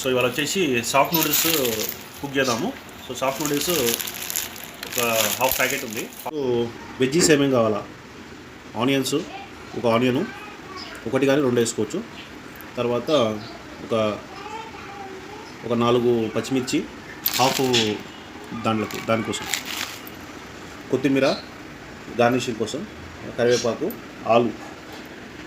So ఇవాళ వచ్చేసి soft noodles cook చేద్దాము. సో సాఫ్ట్ నూడిల్స్ ఒక హాఫ్ ప్యాకెట్ ఉంది. సో వెజ్జీస్ ఏమేమి కావాలా? ఆనియన్స్ ఒక ఆనియను ఒకటి కానీ రెండు వేసుకోవచ్చు. తర్వాత ఒక ఒక నాలుగు పచ్చిమిర్చి హాఫ్ దాంట్లోకి దానికోసం కొత్తిమీర గార్నిషింగ్ కోసం కరివేపాకు ఆలు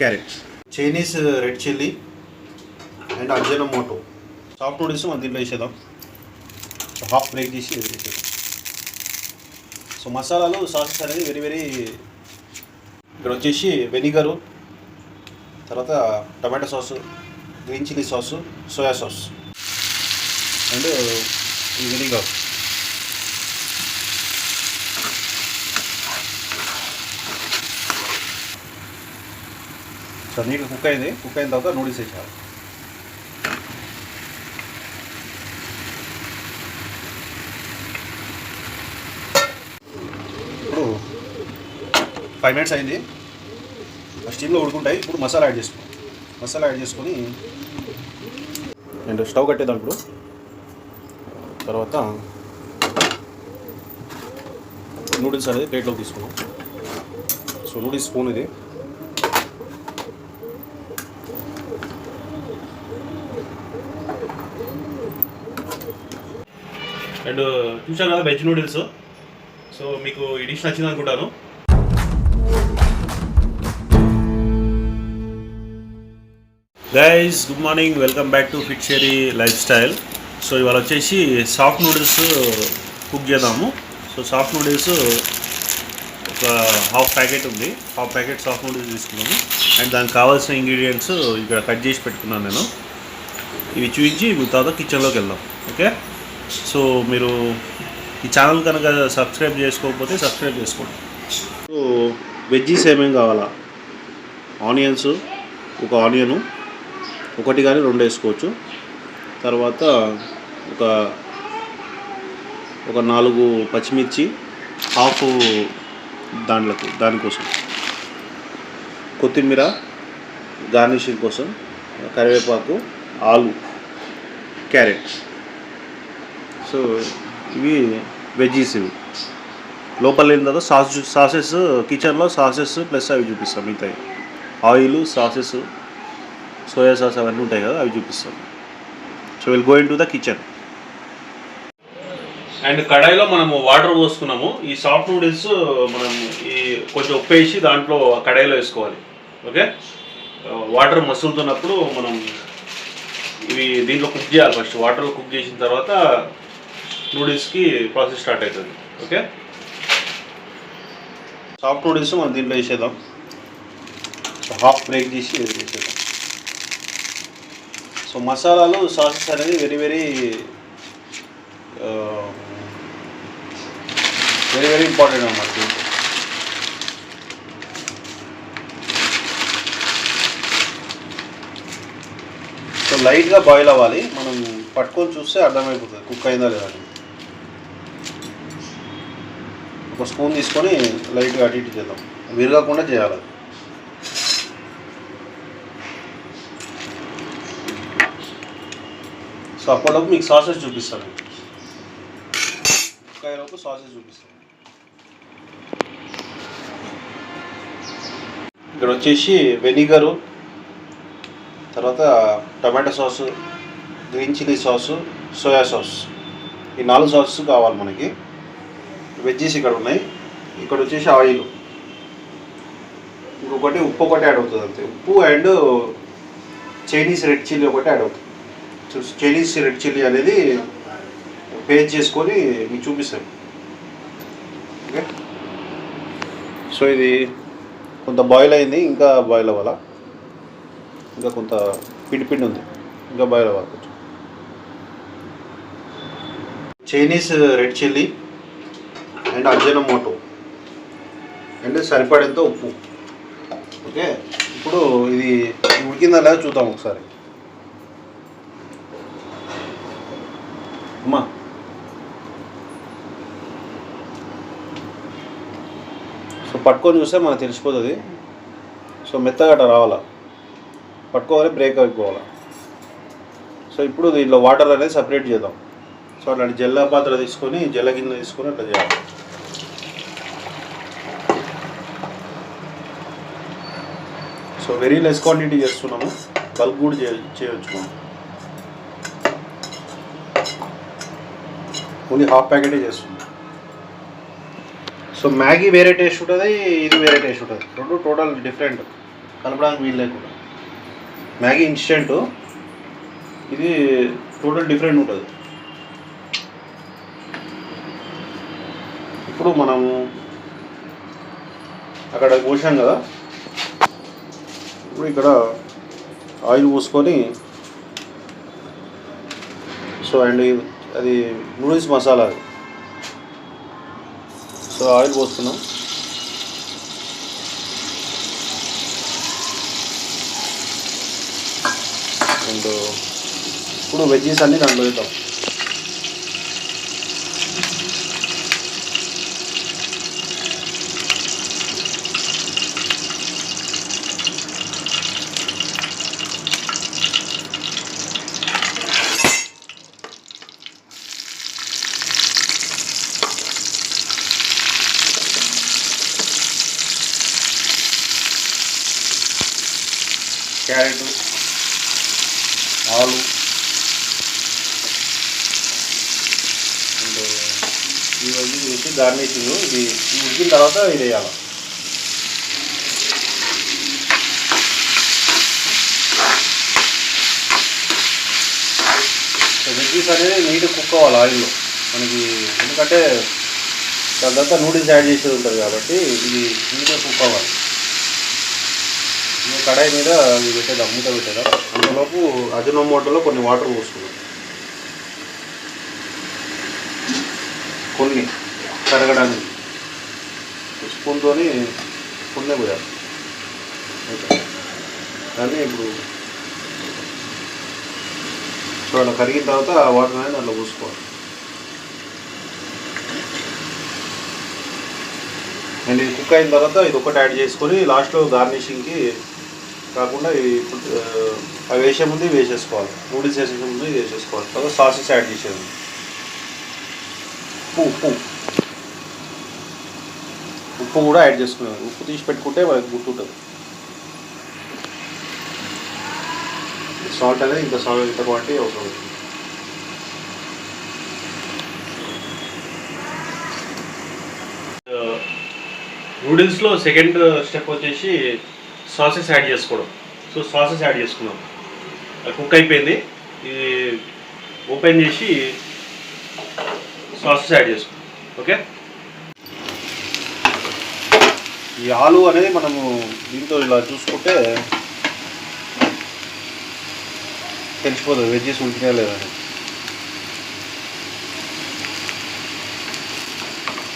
carrot. Chinese red chilli and Ajinomoto soft noodles మనం దీంట్లో వేసేద్దాం సో హాఫ్ బ్రేక్ చేసి వేసేద్దాం సో మసాలాలు సాసెస్ అనేది వెరీ వెరీ ఇక్కడ వచ్చేసి వెనిగరు తర్వాత tomato sauce green chilli sauce soya sauce and ఈ వెనిగర్ సో నీకు కుక్ అయింది. కుక్ అయిన తర్వాత నూడిల్స్ వేసేయాలి. ఫైవ్ మినిట్స్ అయింది. ఆ స్టీమ్లో ఉడుకుంటాయి. ఇప్పుడు మసాలా యాడ్ చేసుకో మసాలా యాడ్ చేసుకొని అండ్ స్టవ్ కట్టేదాం ఇప్పుడు. తర్వాత నూడిల్స్ అనేది ప్లేట్లోకి తీసుకున్నాం సో నూడిల్స్ స్పూన్ ఇది. అండ్ చూసాను కదా వెజ్ నూడిల్స్. సో మీకు ఈ డిష్ నచ్చింది అనుకుంటాను. Guys good morning welcome back to fit life style so ఇవాళ వచ్చేసి సాఫ్ట్ నూడిల్స్ కుక్ చేద్దాము. సో సాఫ్ట్ నూడిల్స్ ఒక హాఫ్ ప్యాకెట్ ఉంది. హాఫ్ ప్యాకెట్ సాఫ్ట్ నూడిల్స్ తీసుకున్నాము. అండ్ దానికి కావాల్సిన ఇంగ్రీడియంట్స్ ఇక్కడ కట్ చేసి పెట్టుకున్నాను నేను. ఇవి చూపించి మీ తర్వాత కిచెన్లోకి వెళ్దాం. ఓకే సో మీరు ఈ ఛానల్ కనుక సబ్స్క్రైబ్ చేసుకోకపోతే సబ్స్క్రైబ్ చేసుకోండి. సో వెజ్జీస్ ఏమేమి కావాలా? ఆనియన్స్ ఒక ఆనియను ఒకటి కానీ రెండు వేసుకోవచ్చు. తర్వాత ఒక ఒక నాలుగు పచ్చిమిర్చి హాఫ్ దాంట్లోకి దానికోసం కొత్తిమీర గార్నిషింగ్ కోసం కరివేపాకు ఆలు క్యారెట్. సో ఇవి వెజ్జీస్ ఇవి. లోపల వెళ్ళిన తర్వాత సాస్ సాసెస్ కిచెన్లో సాసెస్ ప్లస్ అవి చూపిస్తాం మిగతాయి. ఆయిల్ సాసెస్ సోయా సాస్ అవన్నీ ఉంటాయి కదా అవి చూపిస్తాం. So will going to the kitchen and కడాయిలో మనము వాటర్ పోసుకున్నాము. ఈ సాఫ్ట్ నూడిల్స్ మనం ఈ కొంచెం ఉప్పు వేసి దాంట్లో కడాయిలో వేసుకోవాలి. ఓకే వాటర్ మసులుతున్నప్పుడు మనం ఇవి దీంట్లో కుక్ చేయాలి ఫస్ట్ వాటర్లో కుక్ చేసిన తర్వాత నూడిల్స్కి ప్రాసెస్ స్టార్ట్ అవుతుంది. ఓకే సాఫ్ట్ నూడిల్స్ మనం దీంట్లో వేసేద్దాం. హాఫ్ బ్రేక్ చేసి వేసేద్దాం. సో మసాలాలు సాసెస్ అనేది very very very very important అన్నమాట. దీంట్లో సో లైట్గా బాయిల్ అవ్వాలి. మనం పట్టుకొని చూస్తే అర్థమైపోతుంది కుక్ అయిందా లేదా ఒక స్పూన్ తీసుకొని లైట్గా అటు ఇటు చేద్దాం. విరగకుండా చేయాలి సో అప్పటిలోపు మీకు సాసెస్ చూపిస్తాను. కుక్ లోపు సాసెస్ చూపిస్తాను. ఇక్కడ వచ్చేసి వెనిగరు తర్వాత tomato sauce green chilli sauce soya sauce. ఈ నాలుగు సాసెస్ కావాలి మనకి. వెజ్జీస్ ఇక్కడ ఉన్నాయి. ఇక్కడ వచ్చేసి ఆయిల్. ఇంకొకటి ఉప్పు ఒకటి యాడ్ అవుతుంది అంతే. ఉప్పు అండ్ చైనీస్ రెడ్ చిల్లీ ఒకటి యాడ్ అవుతుంది. చైనీస్ రెడ్ చిల్లీ అనేది పేస్ట్ చేసుకొని మీకు చూపిస్తాను ఓకే సో ఇది కొంత బాయిల్ అయింది ఇంకా బాయిల్ అవ్వాలా? ఇంకా కొంత పిండి పిండి ఉంది ఇంకా బాయిల్ అవ్వాలి కొంచెం. Chinese red chilli and Ajinomoto and సరిపడేంత ఉప్పు. ఓకే ఇప్పుడు ఇది ఉడికిందా లేదా చూద్దాం ఒకసారి. అమ్మా. సో పట్టుకొని చూస్తే మనకు తెలిసిపోతుంది. సో మెత్తగా అట్లా రావాలా? పట్టుకోవాలి బ్రేక్ అయిపోవాలి? సో ఇప్పుడు దీంట్లో వాటర్ అనేది సపరేట్ చేద్దాం. సో అట్లాంటి జల్ల పాత్ర తీసుకొని జల్ల గిన్నె తీసుకొని అట్లా చేయాలి. సో వెరీ లెస్ క్వాంటిటీ చేస్తున్నాము. బల్క్ కూడా చేయ చేయొచ్చు మనం. ఓన్లీ హాఫ్ ప్యాకెటే చేస్తుంది. సో మ్యాగీ వేరే టేస్ట్ ఉంటుంది ఇది వేరే టేస్ట్ ఉంటుంది. రెండు టోటల్ డిఫరెంట్ కలపడానికి వీలు లేకుండా. మ్యాగీ ఇన్స్టెంట్ ఇది టోటల్ డిఫరెంట్ ఉంటుంది. ఇప్పుడు మనము అక్కడ పోసాం కదా ఇప్పుడు ఇక్కడ ఆయిల్ పోసుకొని సో అండ్ అది నూడిల్స్ మసాలా అది. సో ఆయిల్ పోస్తున్నాం. అండ్ ఇప్పుడు వెజ్జీస్ అన్నీ దాంట్లో వేద్దాం క్యారెట్ ఆలు అండ్ ఇవన్నీ వేసి గార్నిషింగ్ ఇది ఇది ఉడికిన తర్వాత ఇది వేయాలి. వెజ్జీస్ అనేది నీట్ కుక్ అవ్వాలి ఆయిల్లో మనకి ఎందుకంటే దాని తర్వాత నూడిల్స్ యాడ్ చేసేది ఉంటుంది కాబట్టి ఇది నీట్గా కుక్ అవ్వాలి. ఇంకా కడాయి మీద అది పెట్టేద్దాం మూత పెట్టేద్దాం. అందులోపు అజినోమోటోలో కొన్ని వాటర్ పోసుకుందాం. కొన్ని కరగడానికి. స్పూన్తో కొన్ని పోయాలి కానీ ఇప్పుడు సో అలా కరిగిన తర్వాత ఆ వాటర్ అనేది అట్లా పోసుకోవాలి. అండ్ ఇది కుక్ అయిన తర్వాత ఇది ఒకటి యాడ్ చేసుకొని లాస్ట్లో గార్నిషింగ్కి కాకుండా ఇవి అవి వేసే ముందు వేసేసుకోవాలి. నూడిల్స్ వేసే ముందు వేసేసుకోవాలి. తర్వాత సాసెస్ యాడ్ చేసేది ఉప్పు ఉప్పు. ఉప్పు కూడా యాడ్ చేసుకునేది ఉప్పు తీసి పెట్టుకుంటే మనకి గుర్తుంటుంది. సాల్ట్ అనేది ఇంత సాల్ట్ ఇంత క్వాంటిటీ అవసరం అవుతుంది నూడిల్స్లో సెకండ్ స్టెప్ వచ్చేసి సాసెస్ యాడ్ చేసుకోవడం. సో సాసెస్ యాడ్ చేసుకున్నాం. అది కుక్ అయిపోయింది. ఇది ఓపెన్ చేసి సాసెస్ యాడ్ చేసుకున్నాం. ఓకే ఈ ఆలు అనేది మనము దీంతో ఇలా చూసుకుంటే తెలిసిపోతుంది వెజ్జెస్ ఉడికినా లేదని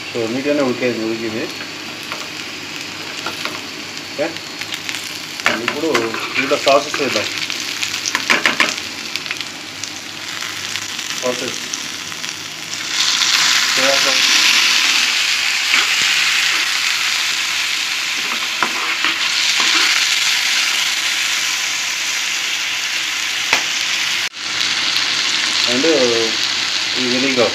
సో నీట్గానే ఉడికేది ఉడికింది. ఓకే? ఇప్పుడు ఇంట్లో సాసెస్ వేద్దాం. సాసెస్ సోయా సాస్ అండ్ ఈ వినిగర్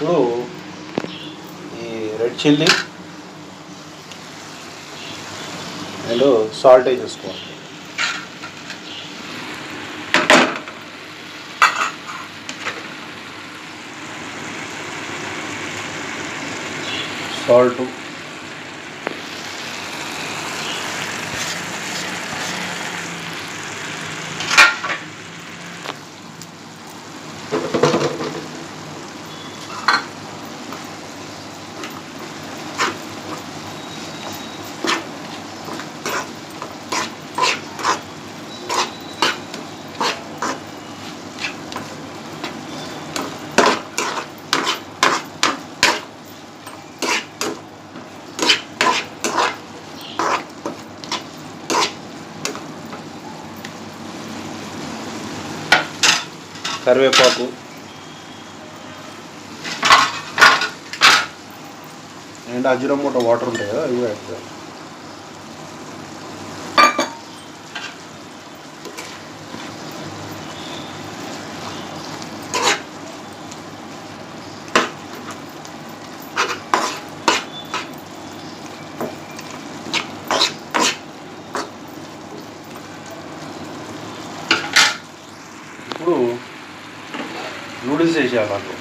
ఇప్పుడు ఈ రెడ్ చిల్లీ అండ్ సాల్ట్ వేసేసుకోవాలి సాల్ట్ కరివేపాకు. అండ్ అజిరమోటో వాటర్ ఉంటాయి కదా ఇవి యాడ్ చేయాలి ఇప్పుడు నూడిల్స్ వేసేయాలి నాకు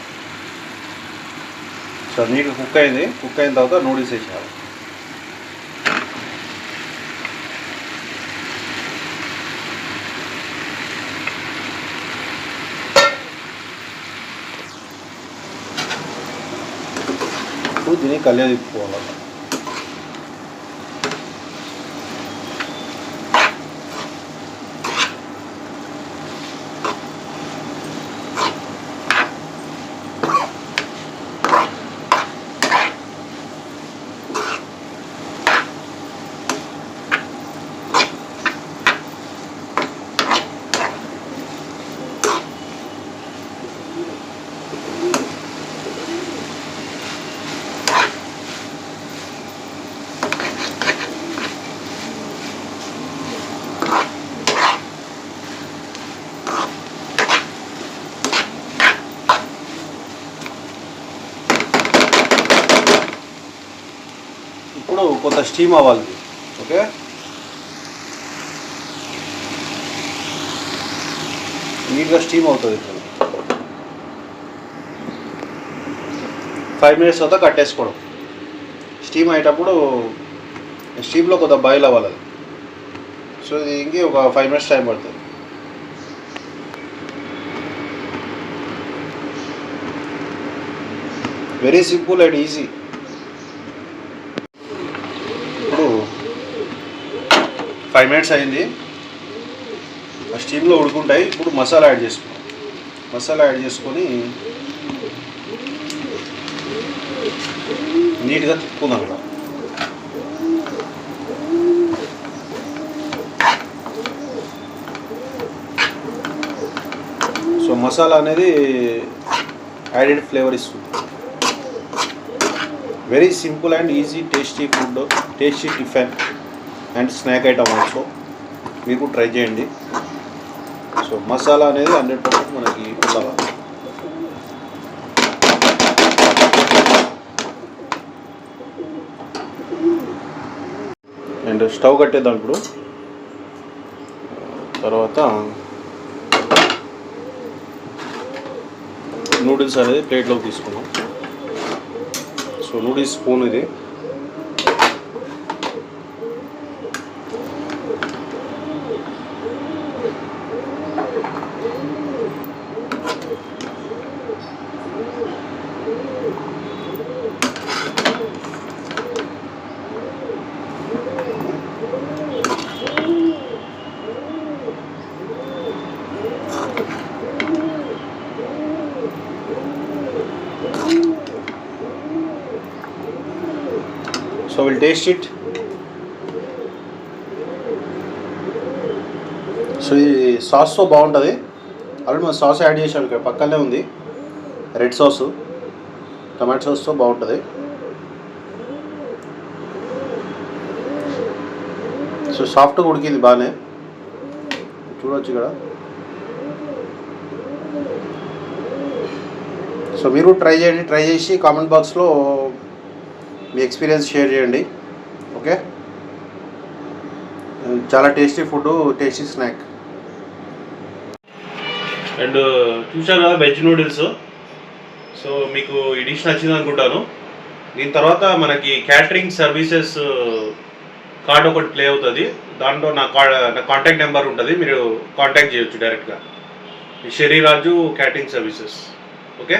సో నీకు కుక్ అయింది. కుక్ అయిన తర్వాత నూడిల్స్ వేసేయాలి ఇప్పుడు దీన్ని కళ్యాణ తిప్పుకోవాలి ఇప్పుడు కొంత స్టీమ్ అవ్వాలి. ఓకే? నీట్గా స్టీమ్ అవుతుంది. ఫైవ్ మినిట్స్ తర్వాత కట్టేసుకోవడం. స్టీమ్ అయ్యేటప్పుడు స్టీమ్లో కొంత బాయిల్ అవ్వాలి అది. సో ఇది ఇంకే ఒక ఫైవ్ మినిట్స్ టైం పడుతుంది. వెరీ సింపుల్ అండ్ ఈజీ ఇప్పుడు ఫైవ్ మినిట్స్ అయింది. ఆ స్టీమ్లో ఉడుకుంటాయి. ఇప్పుడు మసాలా యాడ్ చేసుకున్నాం మసాలా యాడ్ చేసుకొని నీట్గా తిప్పుకుందాం ఇలా సో మసాలా అనేది యాడెడ్ ఫ్లేవర్ ఇస్తుంది. Very simple and easy tasty food tasty tiffin. And snack item also మీరు ట్రై చేయండి. సో మసాలా అనేది హండ్రెడ్ పర్సెంట్ మనకి ఉండాలి? అండ్ స్టవ్ కట్టేద్దాం ఇప్పుడు. తర్వాత నూడిల్స్ అనేది ప్లేట్లోకి తీసుకున్నాం సో నూడిల్స్ స్పూన్ ఇది. So will taste it so ఇది సాస్తో బాగుంటుంది ఆల్రెడీ మనం సాస్ యాడ్ చేసాం ఇక్కడ పక్కనే ఉంది. రెడ్ సాస్ టమాటో సాస్తో బాగుంటుంది. సో సాఫ్ట్గా ఉడికింది బాగానే. చూడవచ్చు ఇక్కడ. సో మీరు ట్రై చేయండి ట్రై చేసి కామెంట్ బాక్స్లో మీ ఎక్స్పీరియన్స్ షేర్ చేయండి. ఓకే? చాలా tasty food tasty snack. And చూసారు కదా వెజ్ నూడిల్స్. సో మీకు ఈ డిష్ నచ్చింది అనుకుంటాను. దీని తర్వాత మనకి క్యాటరింగ్ సర్వీసెస్ కార్డ్ ఒకటి ప్లే అవుతుంది. దాంట్లో నా కా నా కాంటాక్ట్ నెంబర్ ఉంటుంది. మీరు కాంటాక్ట్ చేయొచ్చు డైరెక్ట్గా Shariraju catering services okay?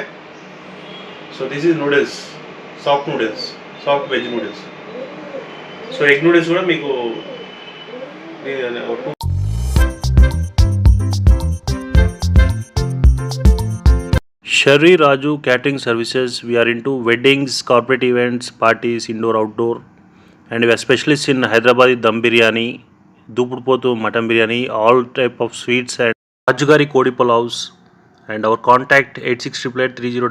So this is noodles soft noodles soft veg noodles so egg noodles కూడా మీకు Sherry Raju Catering Services. We are into weddings, corporate events, parties, indoor, outdoor, and we are specialists in Hyderabadi dum biryani, dupudpotu mutton biryani, all type of sweets and Rajugari Kodi Pulaus, and our contact eight six triple eight three zero